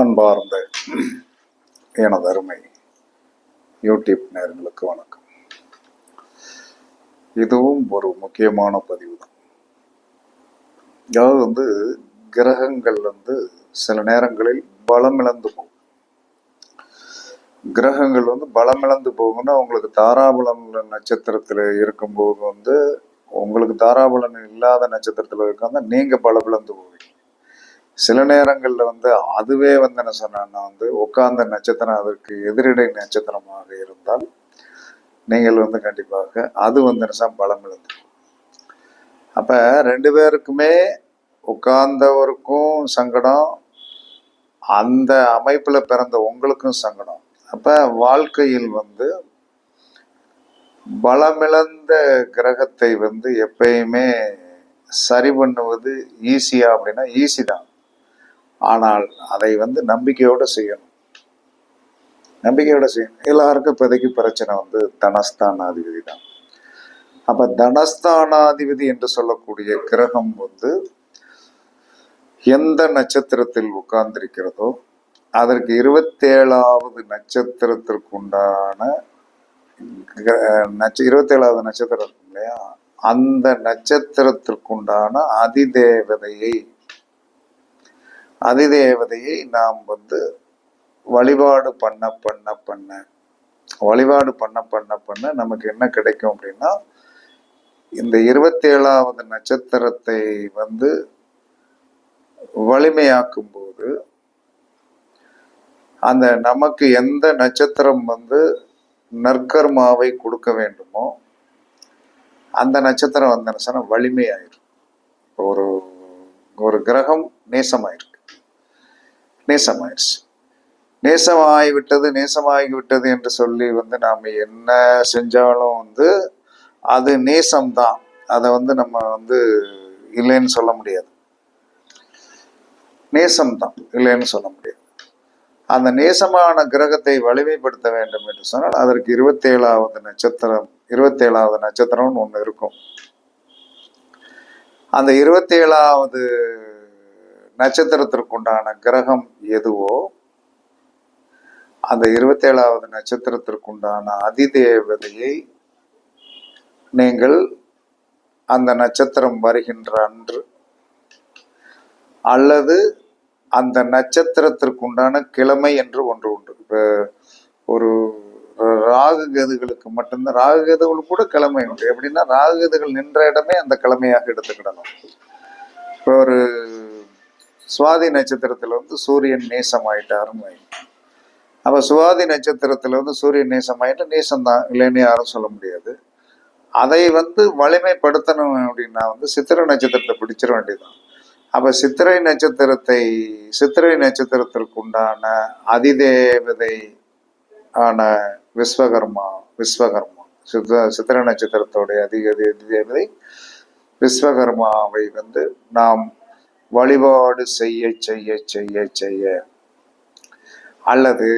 அன்பார்ந்த எனது அருமை யூடியூப் நேர்களுக்கு வணக்கம். இதுவும் ஒரு முக்கியமான பதிவு தான் அதாவது வந்து கிரகங்கள் வந்து சில நேரங்களில் பலமிழந்து போகும். கிரகங்கள் வந்து பலமிழந்து போகும்னா உங்களுக்கு தாராபலம் நட்சத்திரத்தில் இருக்கும்போது வந்து உங்களுக்கு தாராபலன் இல்லாத நட்சத்திரத்தில் இருக்காங்க நீங்கள் பலமிழந்து போவீங்க. சில நேரங்களில் வந்து அதுவே வந்து என்ன சொன்னா வந்து உட்கார்ந்த நட்சத்திரம் அதற்கு எதிரிடை நட்சத்திரமாக இருந்தால் நீங்கள் வந்து கண்டிப்பாக அது வந்து என்ன பலம் இழந்து அப்போ ரெண்டு பேருக்குமே உட்கார்ந்தவருக்கும் சங்கடம் அந்த அமைப்பில் பிறந்த உங்களுக்கும் சங்கடம். அப்போ வாழ்க்கையில் வந்து பலமிழந்த கிரகத்தை வந்து எப்பயுமே சரி பண்ணுவது ஈஸியா அப்படின்னா ஈஸி தான். ஆனால் அதை வந்து நம்பிக்கையோடு செய்யணும். நம்பிக்கையோட செய்யணும். எல்லாருக்கும் இப்போதைக்கு பிரச்சனை வந்து தனஸ்தானாதிபதி தான் அப்போ தனஸ்தானாதிபதி என்று சொல்லக்கூடிய கிரகம் வந்து எந்த நட்சத்திரத்தில் உட்கார்ந்திருக்கிறதோ அதற்கு இருபத்தேழாவது நட்சத்திரத்திற்குண்டான கிர- நட்ச இருபத்தேழாவது நட்சத்திரம் இருக்கும் இல்லையா அந்த நட்சத்திரத்திற்குண்டான அதிதேவதையை அதிதேவதையை நாம் வந்து வழிபாடு பண்ண பண்ண பண்ண. வழிபாடு பண்ண பண்ண பண்ண நமக்கு என்ன கிடைக்கும் அப்படின்னா இந்த இருபத்தேழாவது நட்சத்திரத்தை வந்து வலிமையாக்கும் போது அந்த நமக்கு எந்த நட்சத்திரம் வந்து நற்கர்மாவை கொடுக்க வேண்டுமோ அந்த நட்சத்திரம் வந்து என்ன வலிமையாயிரும். ஒரு ஒரு கிரகம் நேசமாயிரும். நேசமாயிடுச்சு. நேசமாகி விட்டது நேசமாகி விட்டது என்று சொல்லி வந்து நாம் என்ன செஞ்சாலும் வந்து அது நேசம்தான். அதை வந்து நம்ம வந்து இல்லைன்னு சொல்ல முடியாது. நேசம்தான் இல்லைன்னு சொல்ல முடியாது. அந்த நேசமான கிரகத்தை வலிமைப்படுத்த வேண்டும் என்று சொன்னால் அதற்கு இருபத்தேழாவது நட்சத்திரம் இருபத்தேழாவது நட்சத்திரம்னு ஒன்று இருக்கும். அந்த இருபத்தேழாவது நட்சத்திரத்திற்குண்டான கிரகம் எதுவோ அந்த இருபத்தேழாவது நட்சத்திரத்திற்குண்டான அதிதேவதையை நீங்கள் அந்த நட்சத்திரம் வருகின்ற அன்று அல்லது அந்த நட்சத்திரத்திற்குண்டான கிழமை என்று ஒன்று உண்டு. இப்போ ஒரு ராகு கதுகளுக்கு மட்டும்தான் ராகு கதுகளுக்கு கூட கிழமை உண்டு. எப்படின்னா ராகு கதுகள் நின்ற இடமே அந்த கிழமையாக எடுத்துக்கிடலாம் இப்போ ஒரு சுவாதி நட்சத்திரத்துல வந்து சூரியன் நேசம் ஆயிட்டாருன்னு அப்ப சுவாதி நட்சத்திரத்துல வந்து சூரியன் நேசம் நேசமாயிட்டு நேசம்தான் இல்லைன்னு யாரும் சொல்ல முடியாது. அதை வந்து வலிமைப்படுத்தணும் அப்படின்னா வந்து சித்திரை நட்சத்திரத்தை பிடிச்சிட வேண்டியதுதான். அப்ப சித்திரை நட்சத்திரத்தை சித்திரை நட்சத்திரத்திற்கு உண்டான அதிதேவதை ஆன விஸ்வகர்மா விஸ்வகர்மா சித்த சித்திரை நட்சத்திரத்தோடைய அதிக அதிதேவதை விஸ்வகர்மாவை வந்து நாம் வழிபாடு செய்ய செய்ய செய்ய செய்ய. அல்லது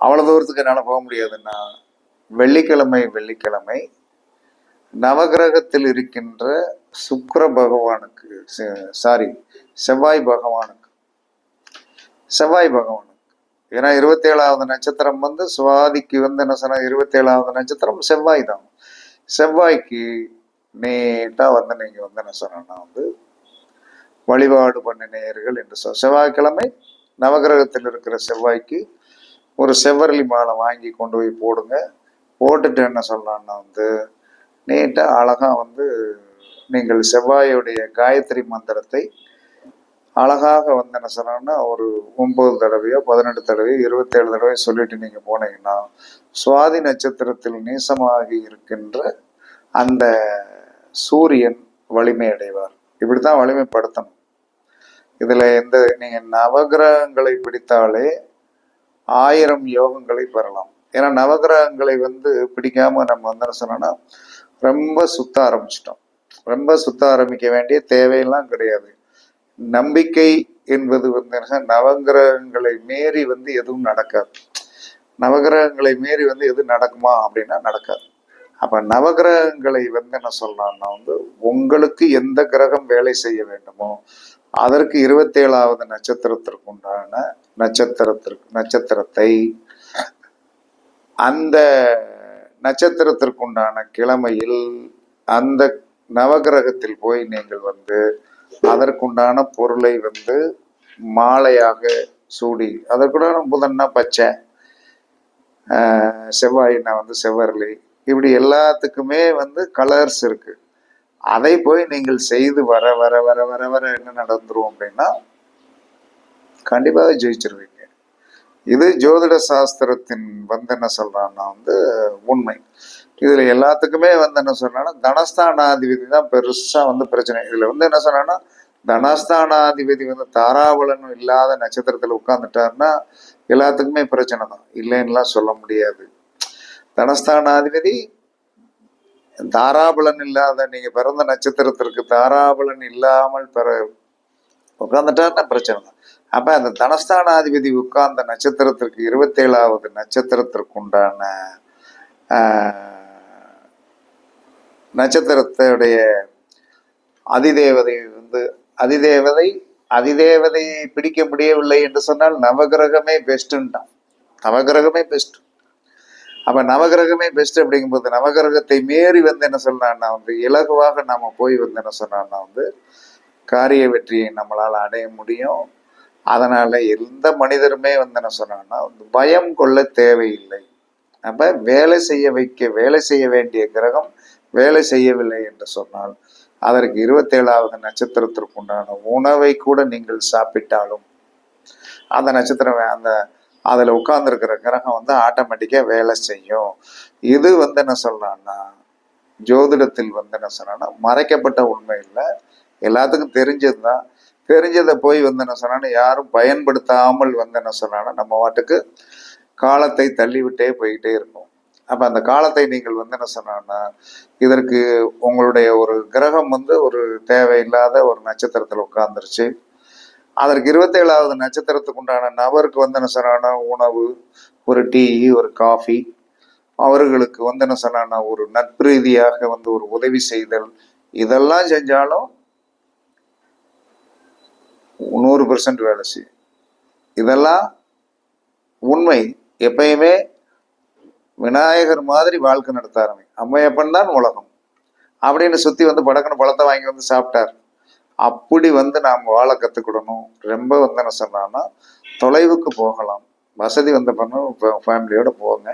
அவ்வளவு தூரத்துக்கு என்னால் போக முடியாதுன்னா வெள்ளிக்கிழமை வெள்ளிக்கிழமை நவகிரகத்தில் இருக்கின்ற சுக்கர பகவானுக்கு சாரி செவ்வாய் பகவானுக்கு. செவ்வாய் பகவானுக்கு. ஏன்னா இருபத்தேழாவது நட்சத்திரம் வந்து சுவாதிக்கு வந்து என்ன சொன்னா இருபத்தேழாவது நட்சத்திரம் செவ்வாய் தான். செவ்வாய்க்கு நீட்டா வந்து நீங்க வந்து என்ன சொன்னா வந்து வழிபாடு பண்ணினீர்கள் என்று சொல். செவ்வாய்க்கிழமை நவகிரகத்தில் இருக்கிற செவ்வாய்க்கு ஒரு செவ்வரளி மாலை வாங்கி கொண்டு போய் போடுங்க. போட்டுட்டு என்ன சொல்லலாம்னா வந்து நீட்டாக அழகாக வந்து நீங்கள் செவ்வாயுடைய காயத்ரி மந்திரத்தை அழகாக வந்து என்ன சொன்னோன்னா ஒரு ஒன்பது தடவையோ பதினெட்டு தடவையோ இருபத்தேழு தடவையோ சொல்லிட்டு நீங்கள் போனீங்கன்னா சுவாதி நட்சத்திரத்தில் நீசமாகி இருக்கின்ற அந்த சூரியன் வலிமை அடைவார். இப்படி தான் வலிமைப்படுத்தணும். இதில் எந்த நீங்கள் நவகிரகங்களை பிடித்தாலே ஆயிரம் யோகங்களை பெறலாம். ஏன்னா நவகிரகங்களை வந்து பிடிக்காம நம்ம வந்து என்ன சொன்னோம்னா ரொம்ப சுத்த ஆரம்பிச்சிட்டோம். ரொம்ப சுத்த ஆரம்பிக்க வேண்டிய தேவையெல்லாம் கிடையாது. நம்பிக்கை என்பது வந்து நவகிரகங்களை மீறி வந்து எதுவும் நடக்காது. நவகிரகங்களை மீறி வந்து எது நடக்குமா அப்படின்னா நடக்காது. அப்ப நவகிரகங்களை வந்து என்ன சொல்லலாம்னா வந்து உங்களுக்கு எந்த கிரகம் வேலை செய்ய வேண்டுமோ அதற்கு இருபத்தேழாவது நட்சத்திரத்திற்கு உண்டான நட்சத்திரத்திற்கு நட்சத்திரத்தை அந்த நட்சத்திரத்திற்குண்டான கிழமையில் அந்த நவகிரகத்தில் போய் நீங்கள் வந்து அதற்குண்டான பொருளை வந்து மாலையாக சூடி அதற்குண்டான புதன்னா பச்சை செவ்வாயினா வந்து செவ்வரளி இப்படி எல்லாத்துக்குமே வந்து கலர்ஸ் இருக்குது அதை போய் நீங்கள் செய்து வர வர வர வர வர என்ன நடந்துரும் அப்படின்னா கண்டிப்பாக ஜெயிச்சிருவீங்க. இது ஜோதிட சாஸ்திரத்தின் வந்து என்ன சொல்றான்னா வந்து உண்மை. இதுல எல்லாத்துக்குமே வந்து என்ன சொல்றாங்கன்னா தனஸ்தானாதிபதி தான் பெருசா வந்து பிரச்சனை. இதுல வந்து என்ன சொல்றாங்கன்னா தனஸ்தானாதிபதி வந்து தாராபலனும் இல்லாத நட்சத்திரத்துல உட்காந்துட்டாருன்னா எல்லாத்துக்குமே பிரச்சனை தான். இல்லைன்னுலாம் சொல்ல முடியாது. தனஸ்தானாதிபதி தாராபலன் இல்லாத நீங்கள் பிறந்த நட்சத்திரத்திற்கு தாராபலன் இல்லாமல் பெற உட்கார்ந்துட்டாருன்னா பிரச்சனை தான் அப்போ அந்த தனஸ்தானாதிபதி உட்கார்ந்த நட்சத்திரத்திற்கு இருபத்தேழாவது நட்சத்திரத்திற்கு உண்டான நட்சத்திரத்துடைய அதிதேவதை வந்து அதிதேவதை அதிதேவதை பிடிக்க முடியவில்லை என்று சொன்னால் நவகிரகமே பெஸ்ட்டுன்ட்டான் நவகிரகமே பெஸ்ட்டு அப்ப நவகிரகமே பெஸ்ட் அப்படிங்கும்போது நவகிரகத்தை மீறி வந்து என்ன சொல்லலாம்னா வந்து இலகுவாக நாம போய் வந்து என்ன சொன்னான்னா வந்து காரிய வெற்றியை நம்மளால் அடைய முடியும். அதனால எந்த மனிதருமே வந்து என்ன சொன்னான்னா பயம் கொள்ள தேவையில்லை. அப்ப வேலை செய்ய வைக்க வேலை செய்ய வேண்டிய கிரகம் வேலை செய்யவில்லை என்று சொன்னால் அதற்கு இருபத்தேழாவது நட்சத்திரத்திற்கு உண்டான உணவை கூட நீங்கள் சாப்பிட்டாலும் அந்த நட்சத்திரம் அந்த அதில் உட்காந்துருக்கிற கிரகம் வந்து ஆட்டோமேட்டிக்காக வேலை செய்யும். இது வந்து என்ன சொல்லலாம்னா ஜோதிடத்தில் வந்து என்ன சொன்னா மறைக்கப்பட்ட உண்மை இல்லை. எல்லாத்துக்கும் தெரிஞ்சது தான் தெரிஞ்சதை போய் வந்து என்ன சொன்னா யாரும் பயன்படுத்தாமல் வந்து என்ன சொன்னா நம்ம வாட்டுக்கு காலத்தை தள்ளிவிட்டே போய்கிட்டே இருக்கும். அப்போ அந்த காலத்தை நீங்கள் வந்து என்ன சொன்னா இதற்கு உங்களுடைய ஒரு கிரகம் வந்து ஒரு தேவையில்லாத ஒரு நட்சத்திரத்தில் உட்காந்துருச்சு அதற்கு இருபத்தேழாவது நட்சத்திரத்துக்கு உண்டான நபருக்கு வந்தன சரான உணவு ஒரு டீ ஒரு காஃபி. அவர்களுக்கு வந்து சரான ஒரு நட்பிரீதியாக வந்து ஒரு உதவி செய்தல். இதெல்லாம் செஞ்சாலும் நூறு பெர்சன்ட் வேலை செய்யும். இதெல்லாம் உண்மை. எப்பயுமே விநாயகர் மாதிரி வாழ்க்கை நடத்த ஆரம்பி அம்மையப்பன் தான் உலகம். அப்படின்னு சுத்தி வந்து படக்குன்னு பழத்தை வாங்கி வந்து சாப்பிட்டார். அப்படி வந்து நாம் வாழ கற்றுக்கிடணும் ரொம்ப வந்து என்ன சொன்னான்னா தொலைவுக்கு போகலாம். வசதி வந்த பிறகு இப்போ ஃபேமிலியோட போங்க.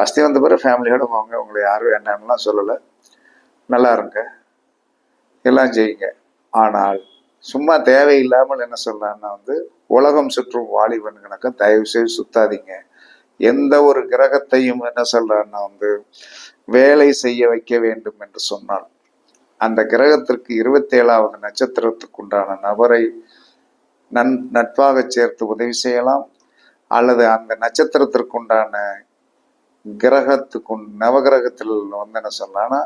வசதி வந்த பிறகு ஃபேமிலியோட போங்க. உங்களை யாரும் என்னன்னுலாம் சொல்லலை. நல்லா இருங்க. எல்லாம் செய்யுங்க ஆனால் சும்மா தேவையில்லாமல் என்ன சொல்கிறான்னா வந்து உலகம் சுற்றும் வாலிபன் கணக்க தயவு செய்து சுத்தாதீங்க. எந்த ஒரு கிரகத்தையும் என்ன சொல்றான்னா வந்து வேலை செய்ய வைக்க வேண்டும் என்று சொன்னால் அந்த கிரகத்திற்கு இருபத்தேழாவது நட்சத்திரத்துக்கு உண்டான நபரை நன் நட்பாக சேர்த்து உதவி செய்யலாம். அல்லது அந்த நட்சத்திரத்திற்கு உண்டான கிரகத்துக்கு நவகிரகத்தில் வந்து என்ன சொல்லலாம்னா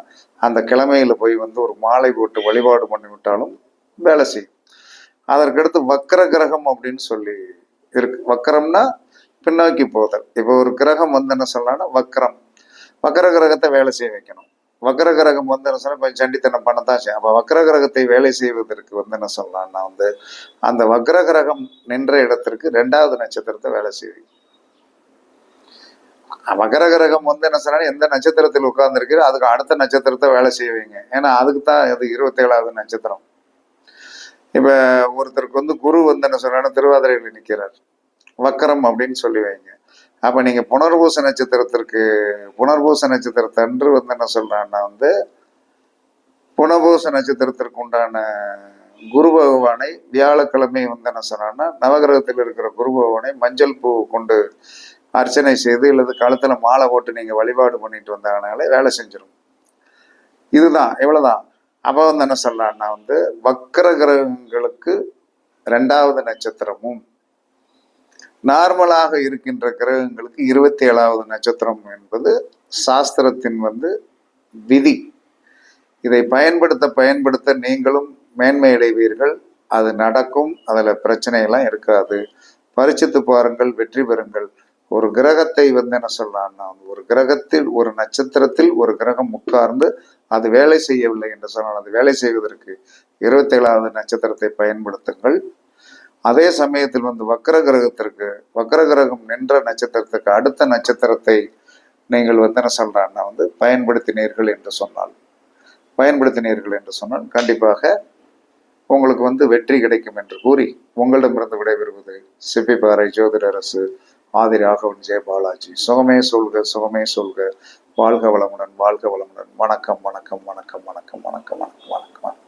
அந்த கிழமையில போய் வந்து ஒரு மாலை போட்டு வழிபாடு பண்ணி விட்டாலும் வேலை செய்யும். அதற்கடுத்து வக்கர கிரகம் அப்படின்னு சொல்லி இருக்கு. வக்கரம்னா பின்னோக்கி போதல். இப்போ ஒரு கிரகம் வந்து என்ன சொல்லலாம்னா வக்கரம் வக்கர கிரகத்தை வேலை செய்ய வைக்கணும். வக்கர கிரகம் வந்து என்ன சொன்னா கொஞ்சம் சண்டித்தனம் பண்ணத்தான் செய்யும். அப்போ வக்கர கிரகத்தை வேலை செய்வதற்கு வந்து என்ன சொல்லலாம்னா வந்து அந்த வக்கர கிரகம் நின்ற இடத்திற்கு ரெண்டாவது நட்சத்திரத்தை வேலை செய்வீங்க மகர கிரகம் வந்து என்ன சொன்னா எந்த நட்சத்திரத்தில் உட்கார்ந்துருக்கிறோ அதுக்கு அடுத்த நட்சத்திரத்தை வேலை செய்வீங்க. ஏன்னா அதுக்கு தான் அது இருபத்தேழாவது நட்சத்திரம். இப்போ ஒருத்தருக்கு வந்து குரு வந்து என்ன சொல்றாரு திருவாதிரையில் நிற்கிறார் வக்கரம் அப்படின்னு சொல்லி வைங்க. அப்ப நீங்க புனர்பூச நட்சத்திரத்திற்கு புனர்பூச நட்சத்திரத்தன்று வந்து என்ன சொல்றான்னா வந்து புனர்பூச நட்சத்திரத்திற்கு உண்டான குரு பகவானை வியாழக்கிழமை வந்து என்ன சொன்னான்னா நவகிரகத்தில் இருக்கிற குரு பகவானை மஞ்சள் பூ கொண்டு அர்ச்சனை செய்து இல்லது கழுத்துல மாலை போட்டு நீங்க வழிபாடு பண்ணிட்டு வந்தாங்கனாலே வேலை செஞ்சிடும் இதுதான் இவ்வளவுதான். அப்போ வந்து என்ன சொல்லலாம்னா வந்து வக்கர கிரகங்களுக்கு ரெண்டாவது நட்சத்திரமும் நார்மலாக இருக்கின்ற கிரகங்களுக்கு இருபத்தி ஏழாவது நட்சத்திரம் என்பது சாஸ்திரத்தின் வந்து விதி. இதை பயன்படுத்த பயன்படுத்த நீங்களும் மேன்மை அடைவீர்கள். அது நடக்கும் அதில் பிரச்சனையெல்லாம் இருக்காது. பரிச்சித்து பாருங்கள் வெற்றி பெறுங்கள். ஒரு கிரகத்தை வந்து என்ன சொல்றான்னா ஒரு கிரகத்தில் ஒரு நட்சத்திரத்தில் ஒரு கிரகம் உட்கார்ந்து அது வேலை செய்யவில்லை என்று சொன்னால் அது வேலை செய்வதற்கு இருபத்தி ஏழாவது நட்சத்திரத்தை பயன்படுத்துங்கள். அதே சமயத்தில் வந்து வக்கர கிரகத்திற்கு வக்கர கிரகம் நின்ற நட்சத்திரத்துக்கு அடுத்த நட்சத்திரத்தை நீங்கள் வந்து என்ன சொல்றான்னா வந்து பயன்படுத்தினீர்கள் என்று சொன்னால். பயன்படுத்தினீர்கள் என்று சொன்னால் கண்டிப்பாக உங்களுக்கு வந்து வெற்றி கிடைக்கும் என்று கூறி உங்களிடமிருந்து விடைபெறுவது சிப்பிப்பாறை ஜோதிடரசு ஆதி ராகவன் ஜெய பாலாஜி. சுகமே சொல்க சுகமே சொல்க. வாழ்க வளமுடன் வாழ்க வளமுடன். வணக்கம் வணக்கம் வணக்கம் வணக்கம் வணக்கம் வணக்கம் வணக்கம் வணக்கம்.